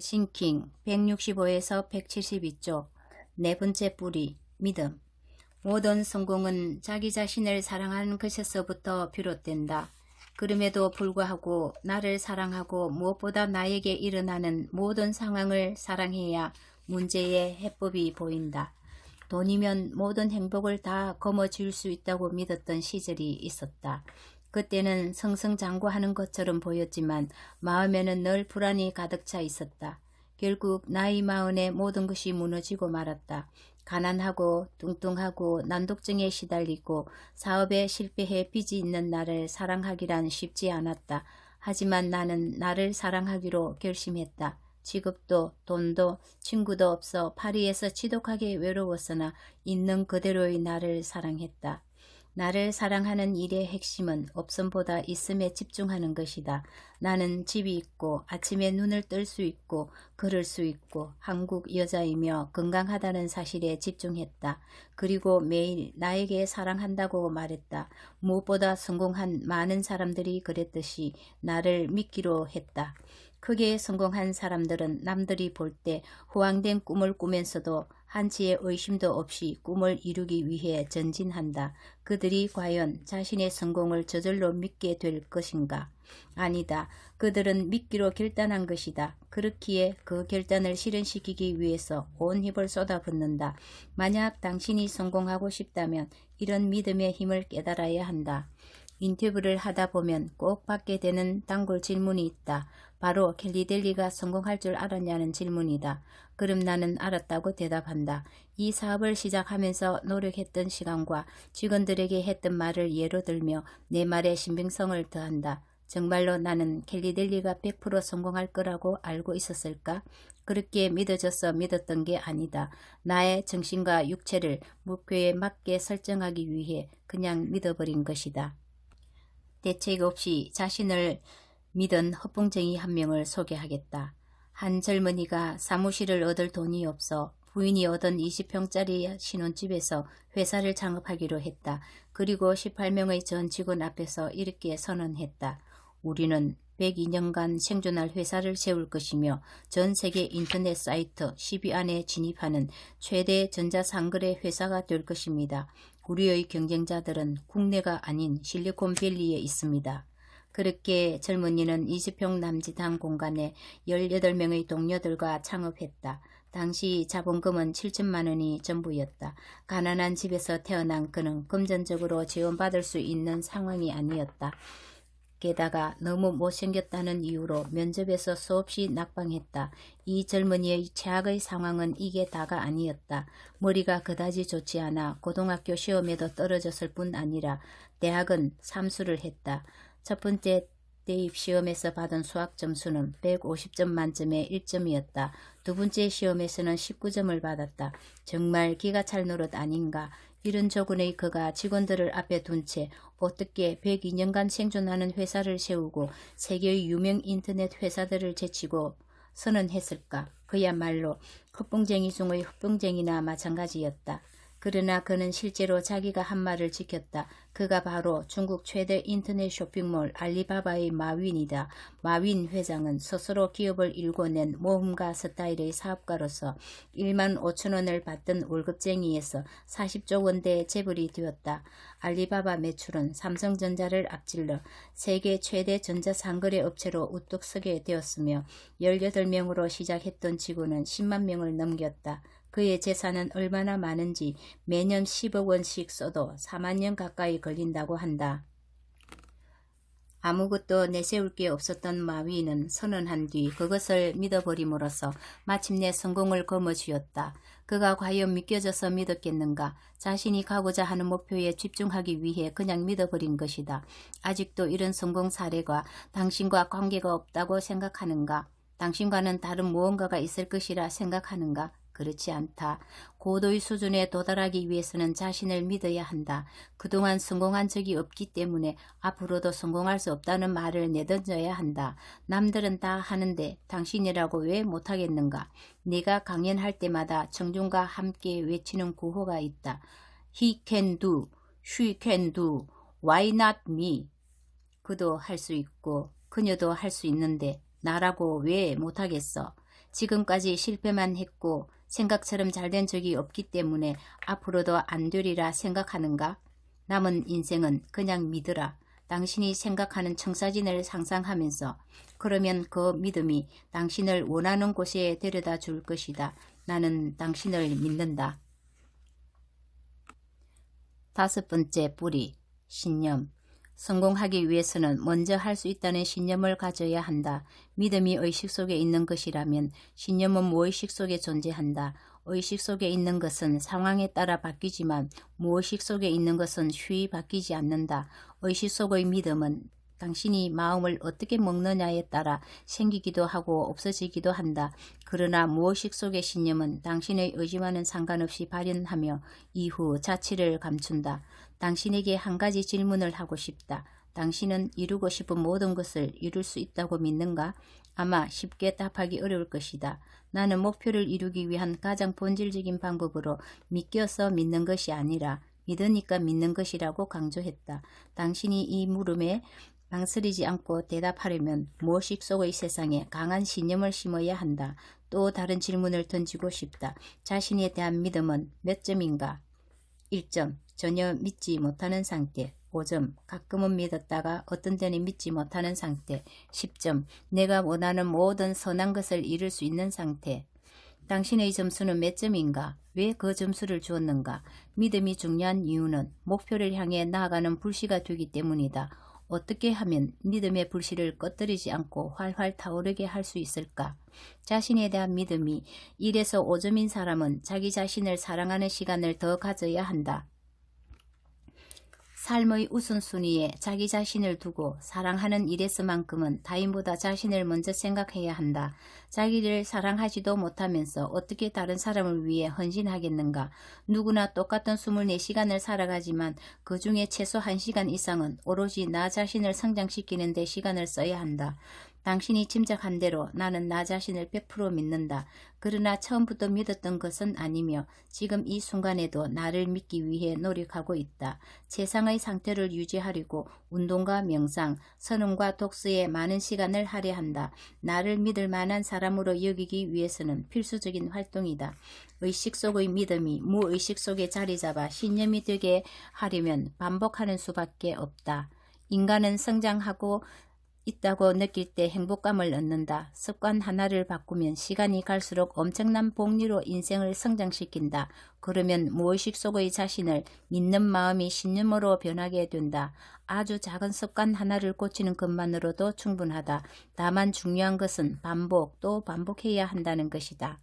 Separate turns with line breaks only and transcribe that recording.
싱킹 165에서 172쪽 네 번째 뿌리 믿음 모든 성공은 자기 자신을 사랑하는 것에서부터 비롯된다. 그럼에도 불구하고 나를 사랑하고 무엇보다 나에게 일어나는 모든 상황을 사랑해야 문제의 해법이 보인다. 돈이면 모든 행복을 다 거머쥘 수 있다고 믿었던 시절이 있었다. 그때는 성성장구하는 것처럼 보였지만 마음에는 늘 불안이 가득 차 있었다. 결국 나이 마흔에 모든 것이 무너지고 말았다. 가난하고 뚱뚱하고 난독증에 시달리고 사업에 실패해 빚이 있는 나를 사랑하기란 쉽지 않았다. 하지만 나는 나를 사랑하기로 결심했다. 직업도 돈도 친구도 없어 파리에서 지독하게 외로웠으나 있는 그대로의 나를 사랑했다. 나를 사랑하는 일의 핵심은 없음보다 있음에 집중하는 것이다. 나는 집이 있고 아침에 눈을 뜰 수 있고 걸을 수 있고 한국 여자이며 건강하다는 사실에 집중했다. 그리고 매일 나에게 사랑한다고 말했다. 무엇보다 성공한 많은 사람들이 그랬듯이 나를 믿기로 했다. 크게 성공한 사람들은 남들이 볼 때 호황된 꿈을 꾸면서도 한치의 의심도 없이 꿈을 이루기 위해 전진한다. 그들이 과연 자신의 성공을 저절로 믿게 될 것인가? 아니다. 그들은 믿기로 결단한 것이다. 그렇기에 그 결단을 실현시키기 위해서 온 힘을 쏟아붓는다. 만약 당신이 성공하고 싶다면 이런 믿음의 힘을 깨달아야 한다. 인터뷰를 하다 보면 꼭 받게 되는 단골 질문이 있다. 바로 켈리델리가 성공할 줄 알았냐는 질문이다. 그럼 나는 알았다고 대답한다. 이 사업을 시작하면서 노력했던 시간과 직원들에게 했던 말을 예로 들며 내 말에 신빙성을 더한다. 정말로 나는 켈리델리가 100% 성공할 거라고 알고 있었을까? 그렇게 믿어져서 믿었던 게 아니다. 나의 정신과 육체를 목표에 맞게 설정하기 위해 그냥 믿어버린 것이다. 대책 없이 자신을 믿은 허풍쟁이 한 명을 소개하겠다. 한 젊은이가 사무실을 얻을 돈이 없어 부인이 얻은 20평짜리 신혼집에서 회사를 창업하기로 했다. 그리고 18명의 전 직원 앞에서 이렇게 선언했다. 우리는 102년간 생존할 회사를 세울 것이며 전 세계 인터넷 사이트 10위 안에 진입하는 최대 전자상거래 회사가 될 것입니다. 우리의 경쟁자들은 국내가 아닌 실리콘밸리에 있습니다. 그렇게 젊은이는 20평 남짓한 공간에 18명의 동료들과 창업했다. 당시 자본금은 7천만 원이 전부였다. 가난한 집에서 태어난 그는 금전적으로 지원받을 수 있는 상황이 아니었다. 게다가 너무 못생겼다는 이유로 면접에서 수없이 낙방했다. 이 젊은이의 최악의 상황은 이게 다가 아니었다. 머리가 그다지 좋지 않아 고등학교 시험에도 떨어졌을 뿐 아니라 대학은 삼수를 했다. 첫 번째 대입 시험에서 받은 수학 점수는 150점 만점에 1점이었다. 두 번째 시험에서는 19점을 받았다. 정말 기가 찰 노릇 아닌가. 이런 조건의 그가 직원들을 앞에 둔 채 어떻게 102년간 생존하는 회사를 세우고 세계의 유명 인터넷 회사들을 제치고 선언했을까? 그야말로 헛봉쟁이 중의 헛봉쟁이나 마찬가지였다. 그러나 그는 실제로 자기가 한 말을 지켰다. 그가 바로 중국 최대 인터넷 쇼핑몰 알리바바의 마윈이다. 마윈 회장은 스스로 기업을 일궈낸 모험가 스타일의 사업가로서 1만 5천 원을 받던 월급쟁이에서 40조 원대의 재벌이 되었다. 알리바바 매출은 삼성전자를 앞질러 세계 최대 전자상거래 업체로 우뚝 서게 되었으며 18명으로 시작했던 직원은 10만 명을 넘겼다. 그의 재산은 얼마나 많은지 매년 10억 원씩 써도 4만 년 가까이 걸린다고 한다. 아무것도 내세울 게 없었던 마위는 선언한 뒤 그것을 믿어버림으로써 마침내 성공을 거머쥐었다. 그가 과연 믿겨져서 믿었겠는가? 자신이 가고자 하는 목표에 집중하기 위해 그냥 믿어버린 것이다. 아직도 이런 성공 사례가 당신과 관계가 없다고 생각하는가? 당신과는 다른 무언가가 있을 것이라 생각하는가? 그렇지 않다. 고도의 수준에 도달하기 위해서는 자신을 믿어야 한다. 그동안 성공한 적이 없기 때문에 앞으로도 성공할 수 없다는 말을 내던져야 한다. 남들은 다 하는데 당신이라고 왜 못하겠는가? 네가 강연할 때마다 청중과 함께 외치는 구호가 있다. He can do, she can do, why not me? 그도 할 수 있고 그녀도 할 수 있는데 나라고 왜 못하겠어? 지금까지 실패만 했고 생각처럼 잘 된 적이 없기 때문에 앞으로도 안 되리라 생각하는가? 남은 인생은 그냥 믿으라. 당신이 생각하는 청사진을 상상하면서 그러면 그 믿음이 당신을 원하는 곳에 데려다 줄 것이다. 나는 당신을 믿는다. 다섯 번째 뿌리, 신념. 성공하기 위해서는 먼저 할 수 있다는 신념을 가져야 한다. 믿음이 의식 속에 있는 것이라면 신념은 무의식 속에 존재한다. 의식 속에 있는 것은 상황에 따라 바뀌지만 무의식 속에 있는 것은 쉬이 바뀌지 않는다. 의식 속의 믿음은 당신이 마음을 어떻게 먹느냐에 따라 생기기도 하고 없어지기도 한다. 그러나 무의식 속의 신념은 당신의 의지와는 상관없이 발현하며 이후 자취를 감춘다. 당신에게 한 가지 질문을 하고 싶다. 당신은 이루고 싶은 모든 것을 이룰 수 있다고 믿는가? 아마 쉽게 답하기 어려울 것이다. 나는 목표를 이루기 위한 가장 본질적인 방법으로 믿겨서 믿는 것이 아니라 믿으니까 믿는 것이라고 강조했다. 당신이 이 물음에 망설이지 않고 대답하려면 무의식 속의 세상에 강한 신념을 심어야 한다. 또 다른 질문을 던지고 싶다. 자신에 대한 믿음은 몇 점인가? 1점. 전혀 믿지 못하는 상태. 5점. 가끔은 믿었다가 어떤 때는 믿지 못하는 상태. 10점. 내가 원하는 모든 선한 것을 이룰 수 있는 상태. 당신의 점수는 몇 점인가? 왜 그 점수를 주었는가? 믿음이 중요한 이유는 목표를 향해 나아가는 불씨가 되기 때문이다. 어떻게 하면 믿음의 불씨를 꺼뜨리지 않고 활활 타오르게 할 수 있을까? 자신에 대한 믿음이 1에서 5점인 사람은 자기 자신을 사랑하는 시간을 더 가져야 한다. 삶의 우선순위에 자기 자신을 두고 사랑하는 일에서만큼은 타인보다 자신을 먼저 생각해야 한다. 자기를 사랑하지도 못하면서 어떻게 다른 사람을 위해 헌신하겠는가. 누구나 똑같은 24시간을 살아가지만 그 중에 최소 1시간 이상은 오로지 나 자신을 성장시키는 데 시간을 써야 한다. 당신이 짐작한 대로 나는 나 자신을 100% 믿는다. 그러나 처음부터 믿었던 것은 아니며 지금 이 순간에도 나를 믿기 위해 노력하고 있다. 세상의 상태를 유지하려고 운동과 명상, 선언과 독서에 많은 시간을 할애한다. 나를 믿을 만한 사람으로 여기기 위해서는 필수적인 활동이다. 의식 속의 믿음이 무의식 속에 자리 잡아 신념이 되게 하려면 반복하는 수밖에 없다. 인간은 성장하고 있다고 느낄 때 행복감을 얻는다. 습관 하나를 바꾸면 시간이 갈수록 엄청난 복리로 인생을 성장시킨다. 그러면 무의식 속의 자신을 믿는 마음이 신념으로 변하게 된다. 아주 작은 습관 하나를 고치는 것만으로도 충분하다. 다만 중요한 것은 반복 또 반복해야 한다는 것이다.